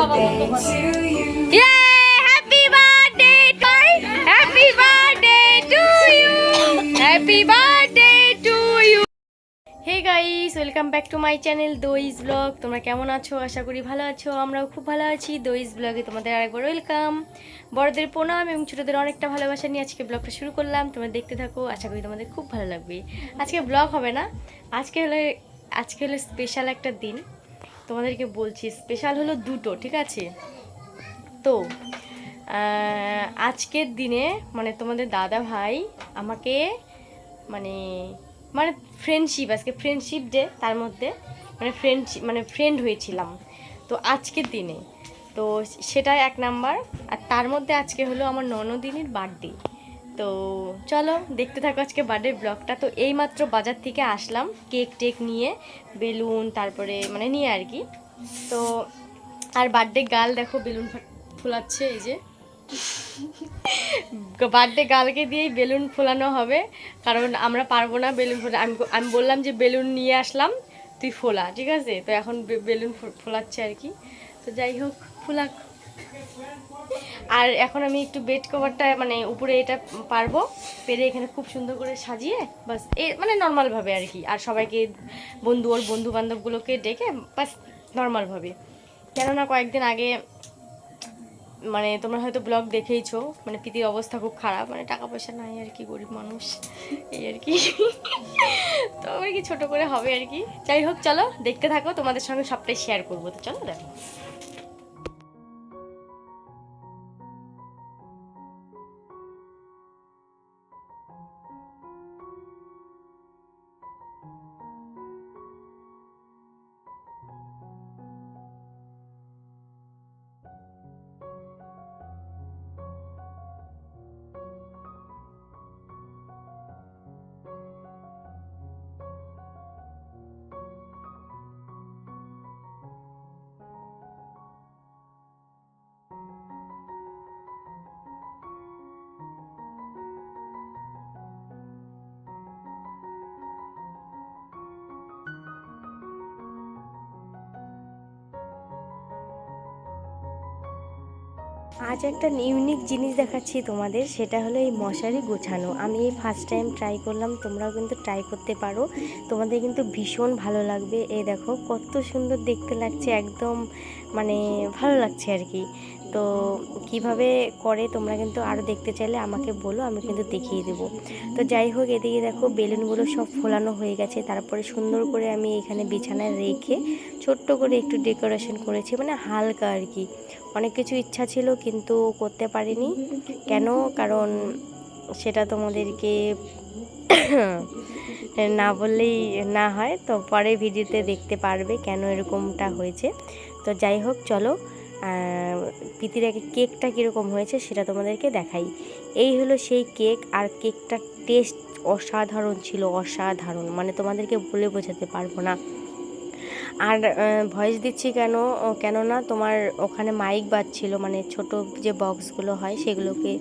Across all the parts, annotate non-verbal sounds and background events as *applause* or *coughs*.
birthday, Toy! Happy birthday to you! Happy birthday to you! Hey guys welcome back to my channel this vlog তোমরা কেমন আছো? আশা করি ভালো আছো আমরাও খুব ভালো আছি। দইস ব্লগে তোমাদের আরেকবার ওয়েলকাম বড়দের প্রণাম এবং ছোটদের অনেকটা ভালোবাসা নিয়ে আজকে ব্লগটা শুরু করলাম। তোমরা দেখতে থাকো আশা করি তোমাদের খুব ভালো লাগবে। আজকে ব্লগ হবে না আজকে হলে আজকে হলো স্পেশাল একটা দিন। তোমাদেরকে বলছি স্পেশাল হলো দুটো, ঠিক আছে? তো আজকের দিনে মানে তোমাদের দাদা ভাই আমাকে মানে মানে ফ্রেন্ডশিপ আজকে ফ্রেন্ডশিপ ডে তার মধ্যে মানে ফ্রেন্ডশিপ মানে ফ্রেন্ড হয়েছিলাম। তো আজকের দিনে, তো সেটা এক নাম্বার আর তার মধ্যে আজকে হলো আমার ননদিনীর বার্থডে তো চলো, দেখতে থাকো আজকে বার্থডে ব্লগটা। তো এইমাত্র বাজার থেকে আসলাম কেক টেক নিয়ে, বেলুন, তারপরে মানে নিয়ে আর কি। তো আর বার্থডে গাল দেখো, বেলুন ফুলাচ্ছে এই যে। *laughs* বার্থডে গালকে দিয়েই বেলুন ফোলানো হবে, কারণ আমরা পারব না বেলুন ফোলা আমি আমি বললাম যে বেলুন নিয়ে আসলাম, তুই ফোলা, ঠিক আছে? তো এখন বেলুন ফোলাচ্ছে আর কি। তো যাই হোক, ফোলাক। আর এখন আমি একটু বেড কভারটা মানে উপরে এটা পারব। পেরে এখানে খুব সুন্দর করে সাজিয়ে, বাস, এ মানে নর্মালভাবে আর কি। আর সবাইকে, বন্ধু, ওর বন্ধু বান্ধবগুলোকে ডেকে, বাস নর্মালভাবে কেননা কয়েকদিন আগে মানে তোমরা হয়তো ব্লগ দেখেইছো মানে পিতির অবস্থা খুব খারাপ মানে টাকা পয়সা নাই আর কি, গরিব মানুষ, এই আর কি। তো আর কি ছোটো করে হবে আর কি। যাই হোক, চলো, দেখতে থাকো, তোমাদের সঙ্গে সবটাই শেয়ার করব। তো চলো, দেখো। আজ একটা ইউনিক জিনিস দেখাচ্ছি তোমাদের, সেটা হলো এই মশারি গোছানো। আমি এই ফার্স্ট টাইম ট্রাই করলাম, তোমরাও কিন্তু ট্রাই করতে পারো। তোমাদের কিন্তু ভীষণ ভালো লাগবে। এই দেখো, কত সুন্দর দেখতে লাগছে, একদম মানে ভালো লাগছে আর কি। তো কীভাবে করে তোমরা কিন্তু আরও দেখতে চাইলে আমাকে বলো, আমি কিন্তু দেখিয়ে দেবো। তো যাই হোক, এদিকে দেখো বেলুনগুলো সব ফোলানো হয়ে গেছে। তারপরে সুন্দর করে আমি এখানে বিছানায় রেখে ছোট্ট করে একটু ডেকোরেশন করেছি মানে হালকা আর কি। অনেক কিছু ইচ্ছা ছিল, কিন্তু করতে পারিনি। কেন? কারণ সেটা তোমাদেরকে *coughs* না বললেই না হয়। তো পরে ভিডিওতে দেখতে পারবে কেন এরকমটা হয়েছে। তো যাই হোক, চলো পিতির আগে কেকটা কীরকম হয়েছে সেটা তোমাদেরকে দেখাই। এই হলো সেই কেক আর কেকটার টেস্ট অসাধারণ ছিল, অসাধারণ। মানে তোমাদেরকে বলে বোঝাতে পারব না। আর ভয়েস দিচ্ছি কেন, কেননা তোমার ওখানে মাইক বাজছিল মানে ছোট যে বক্সগুলো হয় সেগুলোকে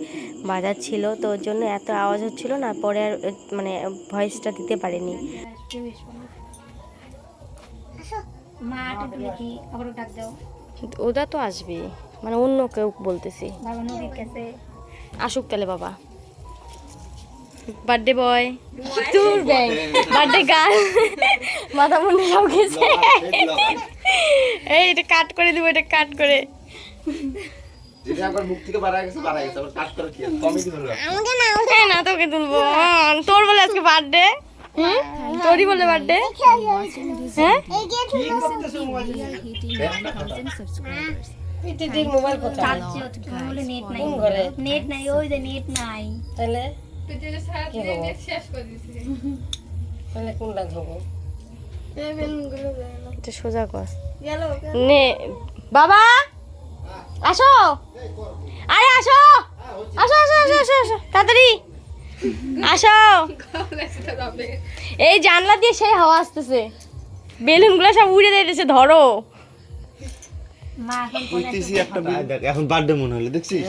বাজাচ্ছিল, তো ওর জন্য এত আওয়াজ হচ্ছিল না, পরে আর মানে ভয়েসটা দিতে পারিনি। মা ডাক দাও। ওটা তো আসবে মানে অন্য কেউ বলতেছি। আসুক তাহলে বাবা। বার্থডে বয় তোর ব্যাং বার্থডে গান মাথা মুন্ডে সব গেছে। এই এটা কাট করে দিব এটা কাট করে। যেটা একবার মুখ থেকে বাড়া গেছে বাড়া গেছে। আবার কাজ করে কি কমেডি হলো। এই না তোকে তুলবো। তোর বলে আজকে বার্থডে হুম তোরই বলে বার্থডে হ্যাঁ? মোবাইল চাচ্ছি হচ্ছে কি বলে নেট নাই নেট নাই। ওই যে নেট নাই এটা সোজা কর। নে বাবা! আসো! আরে আসো! আসো আসো আসো আসো আসো তাড়াতাড়ি। আসো। এই জানলা দিয়ে সেই হাওয়া আসতেছে। বেলুনগুলো সব উড়ে দিতেছে ধরো। এখন ফোনে কইতেছি একটা দেখ এখন বার্থডে মনে হলো দেখছিস?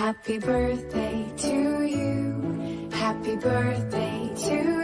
Happy birthday to you. Happy birthday to you.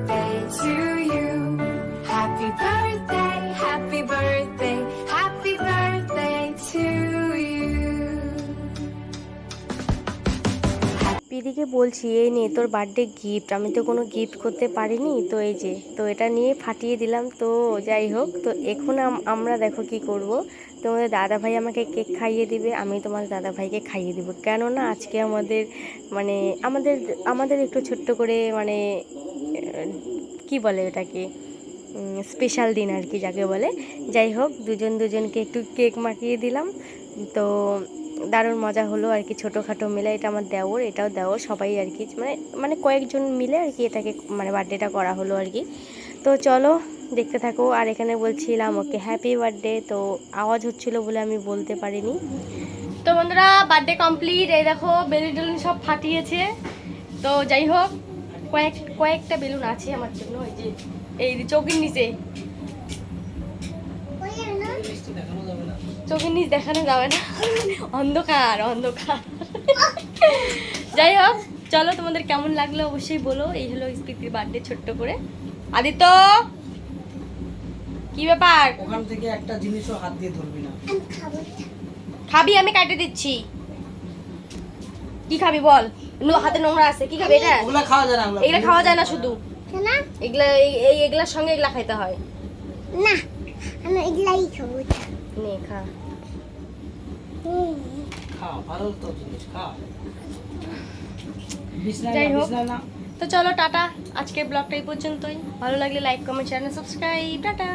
পিদিকে বলছি, এই নে তোর বার্থডে গিফট আমি তো কোনো গিফট করতে পারিনি। তো এই যে, তো এটা নিয়ে ফাটিয়ে দিলাম। তো যাই হোক, তো এখন আম- আমরা দেখো কি করব। তোমাদের দাদা ভাই আমাকে কেক খাইয়ে দিবে, আমি তোমার দাদা ভাইকে খাইয়ে দিব। কেননা আজকে আমাদের মানে আমাদের আমাদের একটু ছোট্ট করে মানে কি বলে এটাকে স্পেশাল দিন আর কি যাকে বলে। যাই হোক, দুজন দুজনকে একটু কেক মাখিয়ে দিলাম। তো দারুণ মজা হলো আর কি, ছোটোখাটো মিলে। এটা আমার দেওর, এটাও দেওর সবাই আর কি। মানে মানে কয়েকজন মিলে আর কি এটাকে মানে বার্থডেটা করা হলো আর কি। তো চলো, দেখতে থাকো। আর এখানে বলছিলাম ওকে হ্যাপি বার্থডে তো আওয়াজ হচ্ছিল বলে আমি বলতে পারিনি। তো বন্ধুরা বার্থডে কমপ্লিট এই দেখো, বেলুন টেলুন সব ফাটিয়েছে। তো যাই হোক, কয়েক, কয়েকটা বেলুন আছে আমার জন্য। ওই যে, এই চৌকির নিচে। চোখের নিচ দেখানো যাবে না। অন্ধকার অন্ধকার। যাই হোক চলো তোমাদের কেমন লাগল অবশ্যই বলো। এই হলো স্পিতির বার্থডে ছোট্ট করে। আদিত্য কি ব্যাপার? ওখান থেকে একটা জিনিসও হাত দিয়ে ধরবি না। খাবি আমি কাটে দিচ্ছি। কি খাবি বল? নো- হাতে নোংরা আছে কি খাবি এটা? ওগুলা খাওয়া যায় না এগুলা খাওয়া যায় না শুধু। এগুলা এই এই এগুলার সঙ্গে এগুলা খাইতে হয়। না আমি এগুলাই খাব। নে খা। যাই হোক। তো চলো টাটা। আজকের ব্লগটা এই পর্যন্তই। ভালো লাগলে like comment channel subscribe tata.